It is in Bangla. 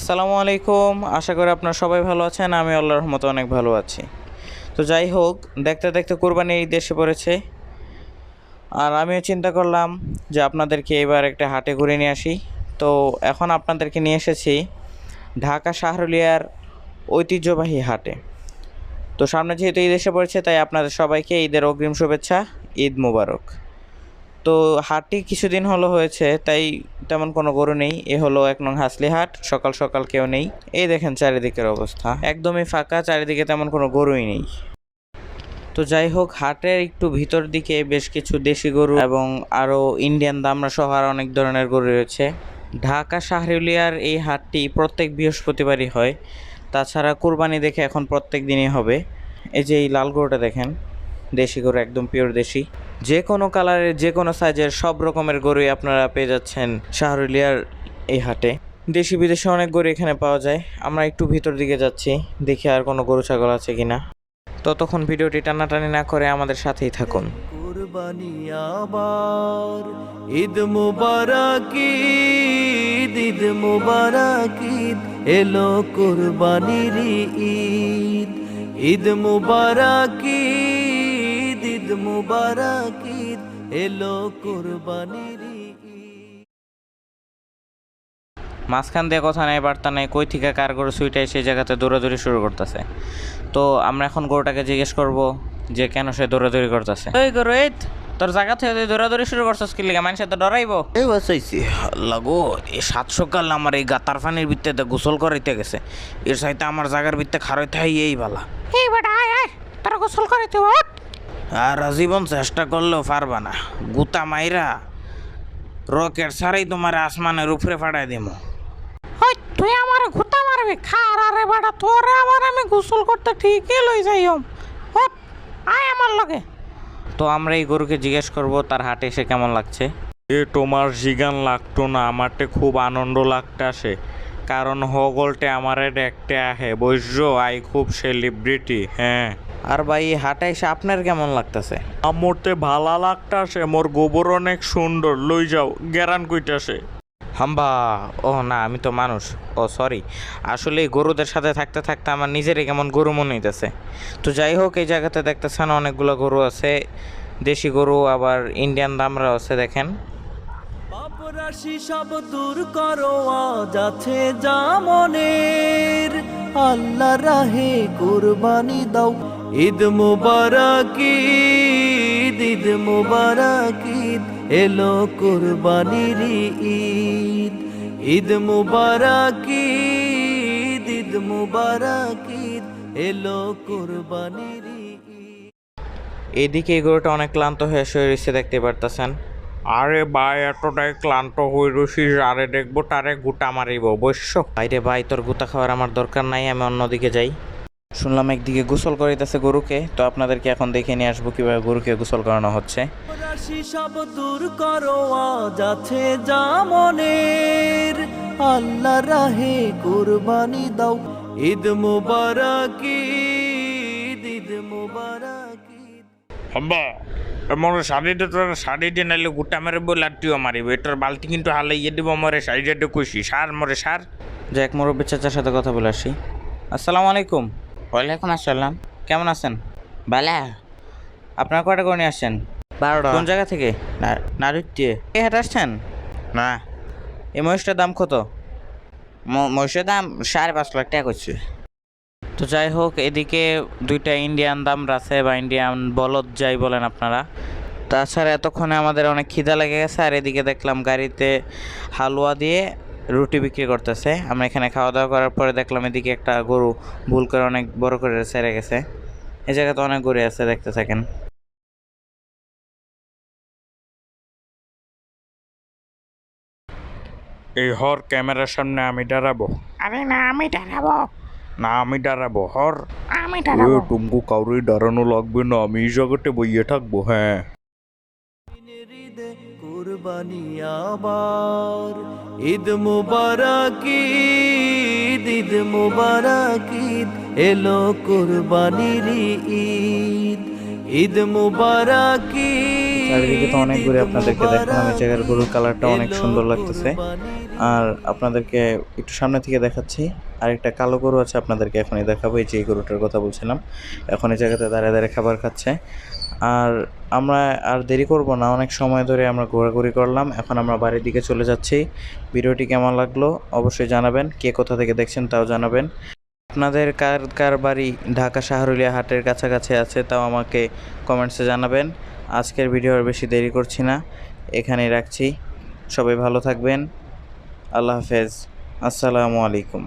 আসসালামু আলাইকুম। আশা করি আপনারা সবাই ভালো আছেন, আমি আল্লাহর রহমতে অনেক ভালো আছি। তো যাই হোক, দেখতে দেখতে কোরবানি ঈদ এসে পড়েছে। আর আমিও চিন্তা করলাম যে আপনাদেরকে এবার একটা হাটে ঘুরে নিয়ে আসি। তো এখন আপনাদেরকে নিয়ে এসেছি ঢাকা শাহরুলিয়ার ঐতিহ্যবাহী হাটে। তো সামনে যেহেতু ঈদ এসে পড়েছে, তাই আপনাদের সবাইকে ঈদের অগ্রিম শুভেচ্ছা, ঈদ মুবারক। তো হাটটি কিছুদিন হলো হয়েছে, তাই তেমন কোনো গরু নেই। এ হলো এক নং হাসলি হাট, সকাল সকাল কেউ নেই। এই দেখেন চারিদিকের অবস্থা। একদমই ফাঁকা, চারিদিকে তেমন কোনো গরুই নেই। তো যাই হোক, হাটের একটু ভিতর দিকে বেশ কিছু দেশি গরু এবং আরও ইন্ডিয়ান দামরা সহ আর অনেক ধরনের গরু রয়েছে। ঢাকা শাহরুলিয়ার এই হাটটি প্রত্যেক বৃহস্পতিবারই হয়। তাছাড়া কুরবানি দেখে এখন প্রত্যেক দিনই হবে। এই যে এই লাল গরুটা দেখেন, দেশি গরু, একদম পিওর দেশি। যে কোনো কালারের, যে কোনো সাইজের সব রকমের গরুই আপনারা পেয়ে যাচ্ছেন শাহরুলিয়ার এই হাটে। দেশি বিদেশে অনেক গরু এখানে পাওয়া যায়। আমরা একটু ভিতর দিকে যাচ্ছি, দেখি আর কোনো গরু ছাগল আছে কিনা। ততক্ষণ ভিডিওটি টানাটানি না করে আমাদের সাথেই থাকুন। কুরবানি আবার ঈদ মুবারক ঈদ ঈদ। ঈদ মুবারক ঈদ এলো কুরবানির মাঝখান দিয়ে কথা নেই বার্তা নেই কই থেকে কার গরু সুইটাই সেই জায়গাতে দৌড়াদৌড়ি শুরু করতেছে। তো আমরা এখন গরুটাকে জিজ্ঞেস করব যে কেন সে দৌড়াদৌড়ি করতেছে। ওই গরু এই তোর জায়গা থেকে তুই দৌড়াদৌড়ি শুরু করছিস কি লিগে? মানুষের তো ডরাইবো। এই বাসাইছি লাগো এই সাত সকাল আমার এই গাতার পানির ভিত্তিতে গোসল করাইতে গেছে। এর সাথে আমার জায়গার ভিত্তে খারাইতে হয় এই বালা। এই বেটা আয় আয় তোরা গোসল করিতে ওঠ আর জীবন চেষ্টা করলেও পারবা না। গুতা মাইরা রকেট সারাই তোমার আসমানের উপরে ফাটাই দিমো। ওই তুই আমার ঘুতা মারবি? খার আরে বেটা তোরে আবার আমি গোসল করতে ঠিকই লই যাইম ওঠ আয় আমার লগে। তো আমরা এই গরুকে জিজ্ঞেস করব তার হাটে এসে কেমন লাগছে? এ তোমার জিগান লাগতো না আমারটে খুব আনন্দ লাগতে আসে কারণ হগলটে আমারে দেখতে আহে বৈশ্য আই খুব সেলিব্রিটি হ্যাঁ। আর ভাই এই হাটে এসে আপনার কেমন লাগতেছে? আমরতে ভালা লাগতে আসে মোর গোবর অনেক সুন্দর লই যাও গেরান কইতাছে। হাম্বা ও না আমি তো মানুষ ও সরি। আসলে গরুদের সাথে থাকতে থাকতে আমার নিজেরই কেমন গরু মনে হইতেছে। তো যাই হোক এই জায়গাতে দেখতেছেন অনেকগুলো গরু আছে দেশি গরু আবার ইন্ডিয়ান দামরাও আছে দেখেন। রাশি সব দূর করো আজ আছে যা মনের। আল্লাহ রাহে কুরবানি দাও। ঈদ মুবারক ঈদ ঈদ মুবারক ঈদ এলো কুরবানির ঈদ। ঈদ মুবারক ঈদ ঈদ মুবারক ঈদ এলো কুরবানির এই গরুটা অনেক ক্লান্ত হয়ে শুয়ে রয়েছে দেখতে পারতেছেন। আরে ভাই এতটাই ক্লান্ত হয়ে রসিস আরে দেখব তারে গুটা মারিব বৈশ্য বাইরে ভাই তোর গুতা খাওয়ার আমার দরকার নাই আমি অন্যদিকে যাই। শুনলাম একদিকে গোসল করিতেছে গরুকে তো আপনাদেরকে এখন দেখে নিয়ে আসব কীভাবে গরুকে গোসল করানো হচ্ছে। সব দূর করো আজ আছে যা মনের। আল্লাহ রাহে কুরবানি দাও। ঈদ মুবারক ঈদ মুবারক। হাম্বা নাইলে গুটা মারিব লাটিও মারিব। এটার বালতি কিন্তু হালাইয়ে দিব মরে শাড়িটা কইছি সার মরে সার। যে এক মুরব্বী চাচার সাথে কথা বলে আসি। আসসালামু আলাইকুম। ওয়ালাইকুম আসসালাম। কেমন আছেন? বালা আপনার কয়টা করে আসছেন? বারোটা। কোন জায়গা থেকে? নারুত্যে এই হাট আসছেন? না। এই মহিষটার দাম কত? মহিষের দাম সাড়ে পাঁচ লাখ টাকা করছে। তো যাই হোক এদিকে দুইটা ইন্ডিয়ান দাম আছে বা ইন্ডিয়ান বলদ যাই বলেন আপনারা। তাছাড়া এতক্ষণে আমাদের অনেক খিদা লেগে গেছে আর এদিকে দেখলাম গাড়িতে হালুয়া দিয়ে রুটি বিক্রি করতেছে। আমরা এখানে খাওয়া দাওয়া করার পরে দেখলাম এদিকে একটা গরু ভুল করে অনেক বড় করে সেরে গেছে। এই জায়গাতে অনেক গরু আছে দেখতে থাকেন। এই হর ক্যামেরার সামনে আমি দাঁড়াবো। আরে না আমি দাঁড়াবো। না আমি দাঁড়াবো হর। আমি দাঁড়াবো। টুমকু কাউরে দাঁড়ানো লাগবে না আমি এই জায়গাতে বইয়ে থাকব হ্যাঁ। কুরবানি আবার ঈদ মুবারক ঈদ ঈদ মুবারক ঈদ। এলো কুরবানির ঈদ। ঈদ মুবারক চারিদিকে তো অনেক গরু আপনাদেরকে দেখালাম এই জায়গার গরুর কালারটা অনেক সুন্দর লাগতেছে। আর আপনাদেরকে একটু সামনে থেকে দেখাচ্ছি। আর একটা কালো গরু আছে আপনাদেরকে এখনই দেখাবো, এই যে গরুটার কথা বলছিলাম। এখন এই জায়গাতে দাঁড়িয়ে দাঁড়িয়ে খাবার খাচ্ছে। আর আমরা আর দেরি করব না, অনেক সময় ধরে আমরা ঘোরাঘুরি করলাম। এখন আমরা বাড়ির দিকে চলে যাচ্ছি। ভিডিওটি কেমন লাগল অবশ্যই জানাবেন, কে কোথা থেকে দেখছেন তাও জানাবেন। আপনাদের কার কার বাড়ি ঢাকা শাহরুলিয়া হাটের কাছাকাছি আছে তাও আমাকে কমেন্টসে জানাবেন। আজকের ভিডিও আর বেশি দেরি করছি না, এখানেই রাখছি। সবাই ভালো থাকবেন। আল্লাহ হাফেজ। আসসালামু আলাইকুম।